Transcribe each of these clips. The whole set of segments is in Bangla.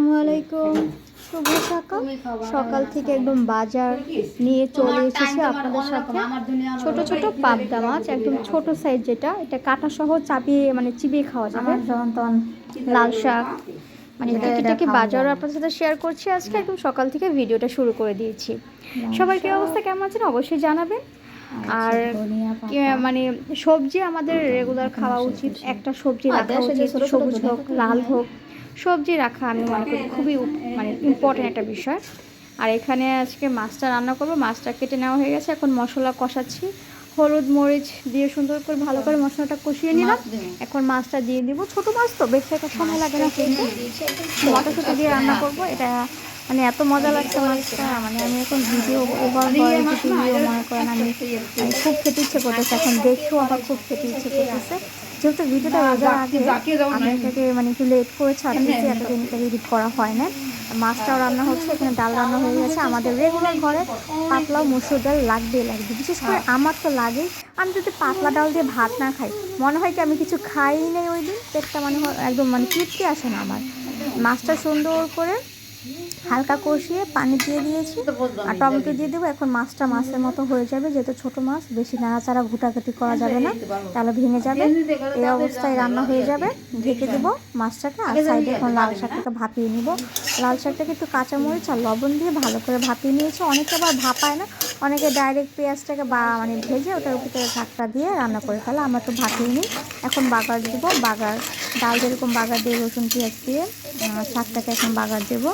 আসসালামু আলাইকুম। শুভ সকাল। সকাল থেকে একদম বাজার নিয়ে চলে এসেছি আপনাদের সাথে। ছোট ছোট পাবদা মাছ একদম ছোট সাইজ যেটা। এটা কাটা সহ চাপিয়ে মানে চিবিয়ে খাওয়া যাবে। যেমন তখন লাল শাক। মানে এটাকে বাজারও আপনাদের সাথে শেয়ার করছি আজকে। একদম সকাল থেকে ভিডিওটা শুরু করে দিয়েছি। সবার কি অবস্থা? কেমন আছেন? অবশ্যই জানাবেন। আর মানে সবজি আমাদের রেগুলার খাওয়া উচিত। একটা সবজি রাখা উচিত। সবুজ হোক লাল হোক। সবজি রাখা আমি মনে করি খুবই মানে ইম্পর্টেন্ট একটা বিষয়। আর এখানে আজকে মাছটা রান্না করব। মাছটা কেটে নেওয়া হয়ে গেছে। এখন মশলা কষাচ্ছি। হলুদ মরিচ দিয়ে সুন্দর করে ভালো করে মশলাটা কষিয়ে নিলাম। এখন মাছটা দিয়ে দিব। ছোট মাছ তো বেশি একটা সময় লাগে না কিন্তু মটরশুঁটি দিয়ে রান্না করব। এটা মানে এত মজা লাগছে মাছটা। মানে আমি এখন ভিডিও ওভার ভিডিও মনে করেন আমি। আমি খুব খেতে ইচ্ছে করতেছে। এখন দেখেও আমার খুব খেতে ইচ্ছে করতেছে। যেহেতু ভিডিওটা রোজার আগে আমি এটাকে মানে একটু লেট করে ছাড়তেছি এতদিন এটা এডিট করা হয় না মাছটাও রান্না হচ্ছে এখানে ডাল রান্না হয়ে গেছে। আমাদের রেগুলার ঘরে পাতলা মসুর ডাল লাগবেই লাগবে। বিশেষ করে আমার তো লাগেই। আমি যদি পাতলা ডাল দিয়ে ভাত না খাই মনে হয় কি আমি কিছু খাই নাই ওই দিন? পেটটা মানে একদম মানে তৃপ্তি আসে না আমার। মাছটা সুন্দর করে হালকা কষিয়ে পানি দিয়ে দিয়েছি। আর টমেটো দিয়ে দেবো এখন মাছটা মাছের মতো হয়ে যাবে যেহেতু ছোট মাছ বেশি নাড়াচাড়া ঘুটাঘুটি করা যাবে না তাহলে ভেঙে যাবে। এই অবস্থায় রান্না হয়ে যাবে। ঢেকে দেবো মাছটাকে আর সাইডে এখন লাল শাকটাকে ভাপিয়ে নিব। লাল শাকটাকে একটু কাঁচামরিচ আর লবণ দিয়ে ভালো করে ভাপিয়ে নিয়েছি। অনেকে আবার ভাপায় না অনেকে ডাইরেক্ট পেঁয়াজটাকে বা মানে ভেজে ওটার ভিতরে শাকটা দিয়ে রান্না করে ফেলে আমরা তো ভাপিয়ে নিই। এখন বাগার দেবো বাগার ডাল যেরকম বাগার দিয়ে রসুন পেঁয়াজ দিয়ে শাকটাকে এখন বাগার দেবো।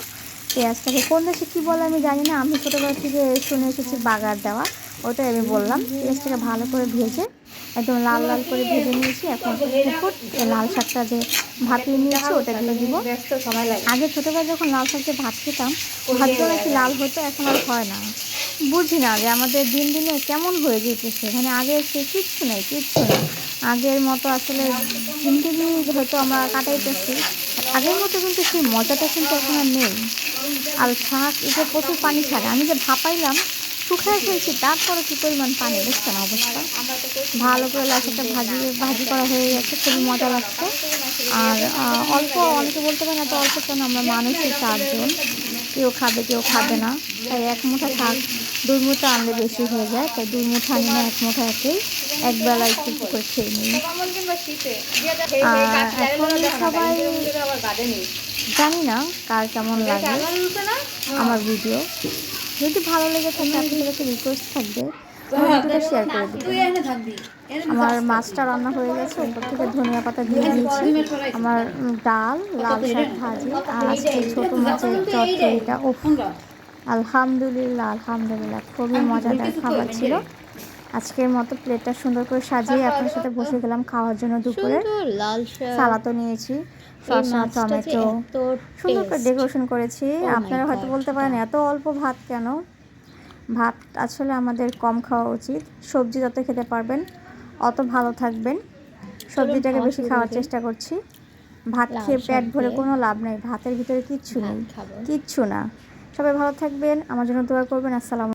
পেঁয়াজটাকে কোন দেশে কী বলে আমি জানি না। আমি ছোটোবেলা থেকে শুনে এসেছি বাগার দেওয়া। ওটাই আমি বললাম। পেঁয়াজটাকে ভালো করে ভেজে, একদম লাল লাল করে ভেজে নিয়েছি। এখন লাল শাকটা যে ভাপিয়ে নিয়েছি, ওটা দিয়ে দিব। আগে ছোটোবেলা যখন লাল শাক দিয়ে ভাত খেতাম ভাতগুলো নাকি লাল হতো, এখন আর হয় না। বুঝি না যে আমাদের দিন দিনে কেমন হয়ে যেতেছে। মানে আগে সে কিচ্ছু নেই কিচ্ছু নেই। আগের মতো আসলে জিন্দগি হয়তো আমরা কাটাইতেছি। আগের মতো কিন্তু সেই মজাটা কিন্তু এখন আর নেই। আর শাক এটা প্রচুর পানি ছাড়ে। আমি যে ভাপাইলাম শুকায় ফেলছি তারপরে কি পরিমাণ পানি দেখছেন অবস্থা? ভালো করে লাশাটা ভাজি ভাজি করা হয়ে গেছে, খুবই মজা লাগছে। আর অল্প, অনেকে বলতে পারেন এত অল্প কেন আমরা মানুষের চারজন। কেউ খাবে কেউ খাবে না। তাই এক মুঠা শাক দুই মুঠা আনলে বেশি হয়ে যায়। তাই দুই মুঠা আনি না, এক মুঠা একেই একবেলা একটু করে খেয়ে নিই। আর এখন সবাই জানি না কার কেমন লাগে। আমার ভিডিও। যদি ভালো লেগে থাকে, আপনাদের কাছে রিকোয়েস্ট থাকবে। ভিডিওটা শেয়ার করে দেবেন আমার মাছটা রান্না হয়ে গেছে উপর থেকে ধনিয়া পাতা দিয়ে দিয়েছি আমার ডাল লাল শাক ভাজি আর আজকে ছোট মাছের চচ্চড়িটা ও আলহামদুলিল্লাহ আলহামদুলিল্লাহ খুবই মজাদার খাবার ছিল। আজকের মতো প্লেটটা সুন্দর করে সাজিয়ে আপনার সাথে বসে গেলাম খাওয়ার জন্য দুপুরে। সালাদও নিয়েছি শসা টমেটো। সুন্দর করে ডেকোরেশন করেছি। Oh আপনারা হয়তো বলতে পারেন এত অল্প ভাত কেন? ভাত আসলে আমাদের কম খাওয়া উচিত। সবজি যত খেতে পারবেন অত ভালো থাকবেন। সবজিটাকে বেশি খাওয়ার চেষ্টা করছি। ভাত খেয়ে পেট ভরে কোনো লাভ নেই। ভাতের ভিতরে কিচ্ছু নেই। কিচ্ছু না। সবাই ভালো থাকবেন। আমার জন্য দোয়া করবেন। আসসালাম